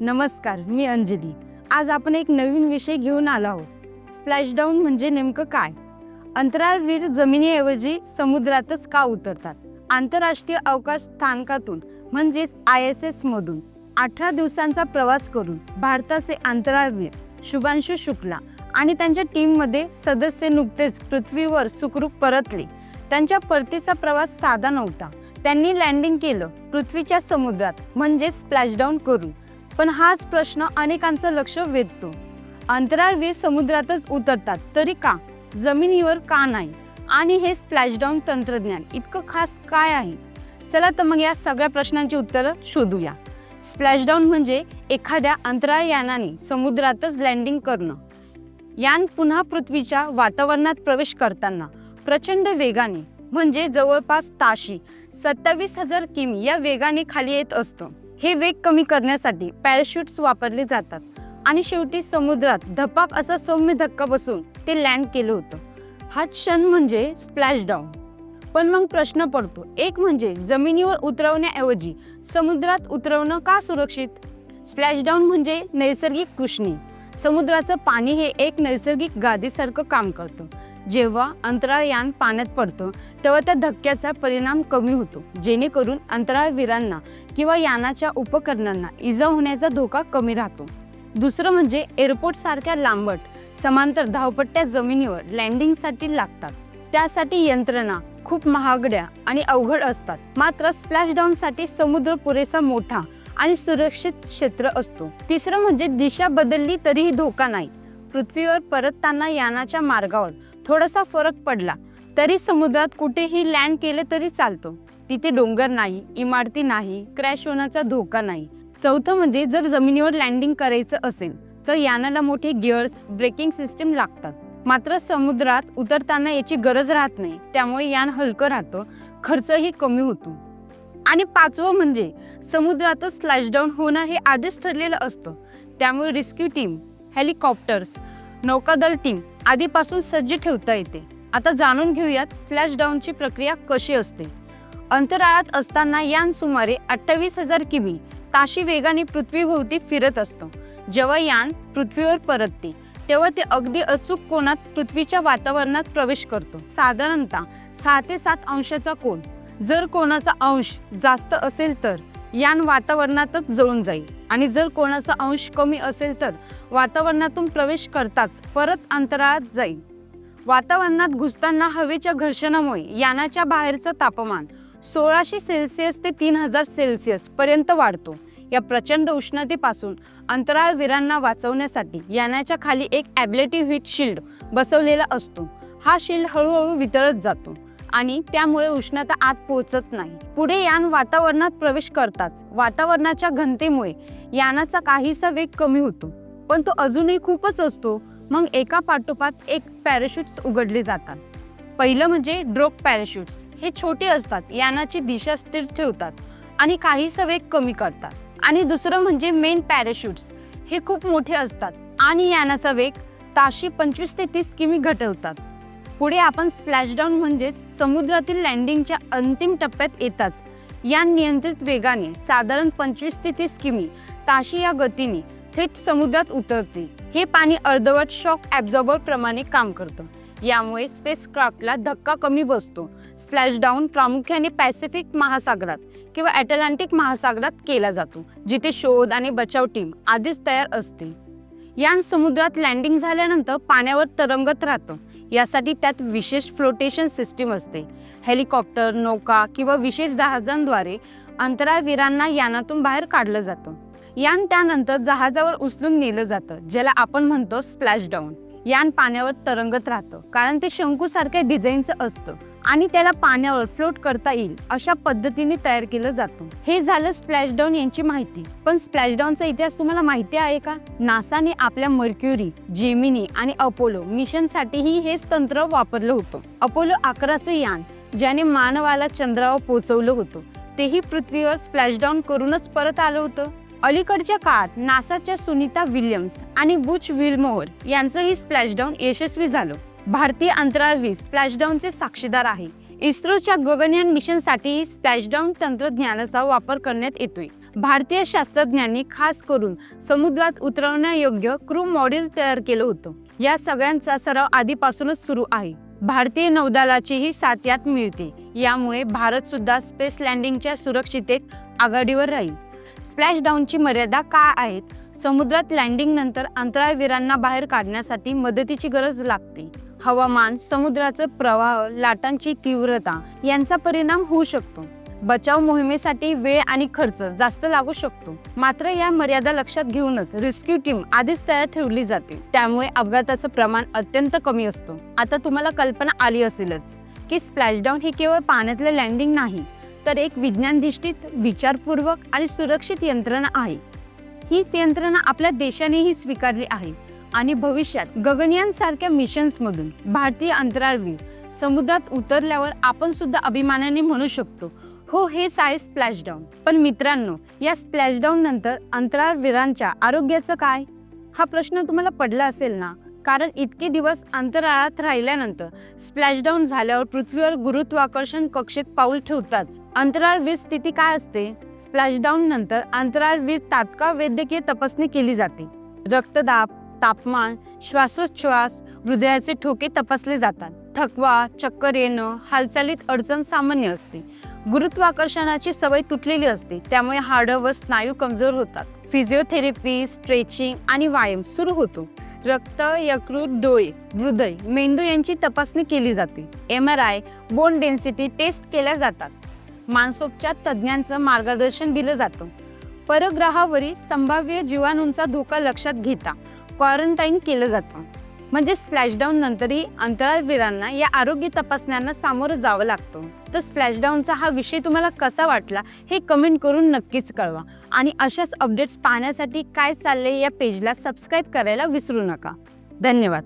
नमस्कार मी अंजली. आज आपण एक नवीन विषय घेऊन आलो आहोत. स्प्लॅशडाऊन म्हणजे नेमकं काय? अंतराळवीर जमिनीऐवजी समुद्रातच का उतरतात? आंतरराष्ट्रीय अवकाश स्थानकातून म्हणजेच आय एस एसमधून अठरा दिवसांचा प्रवास करून भारताचे अंतराळवीर शुभांशु शुक्ला आणि त्यांच्या टीममध्ये सदस्य नुकतेच पृथ्वीवर सुखरूप परतले. त्यांच्या परतीचा प्रवास साधा नव्हता. त्यांनी लँडिंग केलं पृथ्वीच्या समुद्रात म्हणजेच स्प्लॅशडाऊन करून. पण हाच प्रश्न अनेकांचं लक्ष वेधतो. अंतराळवीर समुद्रातच उतरतात तरी का? जमिनीवर का नाही? आणि हे स्प्लॅशडाऊन तंत्रज्ञान इतकं खास काय आहे? चला तर मग या सगळ्या प्रश्नांची उत्तरं शोधूया. स्प्लॅशडाऊन म्हणजे एखाद्या अंतराळ यानाने समुद्रातच लँडिंग करणं. यान पुन्हा पृथ्वीच्या वातावरणात प्रवेश करताना प्रचंड वेगाने म्हणजे जवळपास ताशी सत्तावीस हजार किमी या वेगाने खाली येत असतं. हे वेग कमी करण्यासाठी पॅराशूट्स वापरले जातात. आणि शेवटी समुद्रात धपाप असा सौम्य धक्का बसून ते लँड केलं होतं. हा क्षण म्हणजे स्प्लॅश डाऊन पण मग प्रश्न पडतो एक म्हणजे जमिनीवर उतरवण्याऐवजी समुद्रात उतरवणं का सुरक्षित? स्प्लॅशडाऊन म्हणजे नैसर्गिक कृष्णी. समुद्राचं पाणी हे एक नैसर्गिक गादीसारखं काम करतं. जेव्हा अंतराळयान पाण्यात पडतं तेव्हा त्या धक्क्याचा परिणाम कमी होतो. जेणेकरून अंतराळवीरांना किंवा यानाच्या उपकरणांना इजा होण्याचा धोका कमी राहतो. दुसरं म्हणजे एअरपोर्टसारख्या लांबट समांतर धावपट्ट्या जमिनीवर लँडिंगसाठी लागतात. त्यासाठी यंत्रणा खूप महागड्या आणि अवघड असतात. मात्र स्प्लॅशडाऊनसाठी समुद्र पुरेसा मोठा आणि सुरक्षित क्षेत्र असतो. तिसरं म्हणजे दिशा बदलली तरीही धोका नाही. पृथ्वीवर परतताना यानाच्या मार्गावर थोडासा फरक पडला. तरी समुद्रात कुठेही लँड केले तरी चालतो. तिथे डोंगर नाही इमारती नाही क्रॅश होण्याचा धोका नाही. चौथं म्हणजे जर जमिनीवर लँडिंग करायचं असेल तर यानाला मोठे गिअर्स ब्रेकिंग सिस्टीम लागतात. मात्र समुद्रात उतरताना याची गरज राहत नाही त्यामुळे यान हलकं राहतं खर्चही कमी होतो. आणि पाचवं म्हणजे समुद्रातच स्लॅशडाऊन होणं हे आधीच ठरलेलं असतं. त्यामुळे रेस्क्यू टीम हेलिकॉप्टर्स नौकादल टीम आधीपासून सज्ज ठेवता येते. आता जाणून घेऊयात स्लॅशडाऊनची प्रक्रिया कशी असते. अंतराळात असताना यान सुमारे अठ्ठावीस हजार किमी ताशी वेगाने पृथ्वीभोवती फिरत असतो. जेव्हा यान पृथ्वीवर परतते तेव्हा ते अगदी अचूक कोणात पृथ्वीच्या वातावरणात प्रवेश करतो. साधारणतः सहा ते सात अंशाचा कोण जर कोणाचा अंश जास्त असेल तर यान वातावरणातच जळून जाईल. आणि जर कोणाचा अंश कमी असेल तर वातावरणातून प्रवेश करताच परत अंतराळात जाईल. वातावरणात घुसताना हवेच्या घर्षणामुळे यानाच्या बाहेरचं तापमान सोळाशे सेल्सिअस ते तीन हजार सेल्सिअस पर्यंत वाढतो. या प्रचंड उष्णतेपासून अंतराळवीरांना वाचवण्यासाठी यानाच्या खाली एक ॲब्लेटिव्ह हिट शिल्ड बसवलेला असतो. हा शिल्ड हळूहळू वितळत जातो. आणि त्यामुळे उष्णता आत पोहोचत नाही. पुढे यान वातावरणात प्रवेश करताच. वातावरणाच्या घनतेमुळे यानाचा काहीसा वेग कमी होतो. पण तो अजूनही खूपच असतो. मग एका पाठोपाठ एक पॅराशूट्स उघडले जातात. पहिलं म्हणजे ड्रोप पॅराशूट्स हे छोटे असतात. यानाची दिशा स्थिर ठेवतात आणि काहीसा वेग कमी करतात. आणि दुसरं म्हणजे मेन पॅराशूट्स हे खूप मोठे असतात आणि यानाचा वेग ताशी पंचवीस ते तीस किमी घटवतात. पुढे आपण स्प्लॅशडाऊन म्हणजेच समुद्रातील लँडिंगच्या अंतिम टप्प्यात येताच. या नियंत्रित वेगाने साधारण पंचवीस ते तीस किमी ताशी या गतीने थेट समुद्रात उतरते. हे पाणी अर्धवट शॉक ॲब्झॉर्बर प्रमाणे काम करतं. यामुळे स्पेसक्राफ्टला धक्का कमी बसतो. स्प्लॅशडाऊन प्रामुख्याने पॅसिफिक महासागरात किंवा अटलांटिक महासागरात केला जातो जिथे शोध आणि बचाव टीम आधीच तयार असते. यान समुद्रात लँडिंग झाल्यानंतर पाण्यावर तरंगत राहतं. यासाठी त्यात विशेष फ्लोटेशन सिस्टीम असते. हेलिकॉप्टर नौका किंवा विशेष जहाजांद्वारे अंतराळवीरांना यानातून बाहेर काढलं जातं. यान त्यानंतर जहाजावर उचलून नेलं जातं ज्याला आपण म्हणतो स्प्लॅश डाऊन यान पाण्यावर तरंगत राहतं कारण ते शंकूसारख्या डिझाईनचं असतं. आणि त्याला पाण्यावर फ्लोट करता येईल अशा पद्धतीने तयार केलं जातं. हे झालं स्प्लॅशडाऊन यांची माहिती. पण स्प्लॅशडाऊनचा इतिहास तुम्हाला माहिती आहे का? नासाने आपल्या मर्क्युरी जेमिनी आणि अपोलो मिशनसाठीही हेच तंत्र वापरलं होतं. अपोलो अकराचं यान ज्याने मानवाला चंद्रावर पोहोचवलं होतं. तेही पृथ्वीवर स्प्लॅशडाऊन करूनच परत आलं होतं. अलीकडच्या काळात नासाच्या सुनीता विल्यम्स आणि बुच विलमोहर यांचंही स्प्लॅशडाऊन यशस्वी झालं. भारतीय अंतराळवीर स्प्लॅशडाऊनचे साक्षीदार आहे. इस्रोच्या गगनयान मिशनसाठीही स्प्लॅशडाऊन तंत्रज्ञानाचा वापर करण्यात येतोय. भारतीय शास्त्रज्ञांनी खास करून समुद्रात उतरवण्यायोग्य क्रू मॉडेल तयार केलं होतं. या सगळ्यांचा सराव आधीपासूनच सुरू आहे. भारतीय नौदलाचीही साथ यात मिळते. यामुळे भारत सुद्धा स्पेस लँडिंगच्या सुरक्षितेत आघाडीवर राहील. स्प्लॅश डाऊनची मर्यादा काय आहेत? समुद्रात लँडिंग नंतर अंतराळवीरांना बाहेर काढण्यासाठी मदतीची गरज लागते. हवामान समुद्राचं प्रवाह लाटांची तीव्रता यांचा परिणाम होऊ शकतो. बचाव मोहिमेसाठी वेळ आणि खर्च जास्त लागू शकतो. मात्र या मर्यादा लक्षात घेऊनच रेस्क्यू टीम आधीच तयार ठेवली जाते. त्यामुळे अपघाताचं प्रमाण अत्यंत कमी असतं. आता तुम्हाला कल्पना आली असेलच की स्प्लॅशडाऊन ही केवळ पाण्यातलं लँडिंग नाही तर एक विज्ञानधिष्ठित विचारपूर्वक आणि सुरक्षित यंत्रणा आहे. हीच यंत्रणा आपल्या देशानेही स्वीकारली आहे. आणि भविष्यात गगनयानसारख्या मिशन्समधून भारतीय अंतराळवीर समुद्रात उतरल्यावर आपण सुद्धा अभिमानाने म्हणू शकतो हो हेच आहे स्प्लॅशडाऊन पण मित्रांनो या स्प्लॅशडाऊन नंतर अंतराळवीरांच्या आरोग्याचं काय? हा प्रश्न तुम्हाला पडला असेल ना? कारण इतके दिवस अंतराळात राहिल्यानंतर स्प्लॅशडाऊन झाल्यावर पृथ्वीवर गुरुत्वाकर्षण कक्षेत पाऊल ठेवताच अंतराळवीर स्थिती काय असते? स्प्लॅशडाऊन नंतर अंतराळवीर तात्काळ वैद्यकीय तपासणी केली जाते. रक्तदाब तापमान श्वासोच्छ्वास हृदयाचे ठोके तपासले जातात. थकवा चक्कर येणं हालचालीत अडचण सामान्य असते. गुरुत्वाकर्षणाची सवय तुटलेली असते त्यामुळे हाडं व स्नायू कमजोर होतात. फिजिओथेरपी स्ट्रेचिंग आणि व्यायाम सुरू होतो. रक्त यकृत डोळे हृदय मेंदू यांची तपासणी केली जाते. M R I bone density test केल्या जातात. मानसोपचार तज्ज्ञांचं मार्गदर्शन दिलं जातं. परग्रहावरील संभाव्य जीवाणूंचा धोका लक्षात घेता. क्वारंटाईन केलं जातं. म्हणजे स्प्लॅशडाऊन नंतरही अंतराळवीरांना या आरोग्य तपासण्यांना सामोरं जावं लागतं. तर स्प्लॅशडाऊनचा हा विषय तुम्हाला कसा वाटला हे कमेंट करून नक्कीच कळवा. आणि अशाच अपडेट्स पाहण्यासाठी काय चालले या पेजला सबस्क्राईब करायला विसरू नका. धन्यवाद.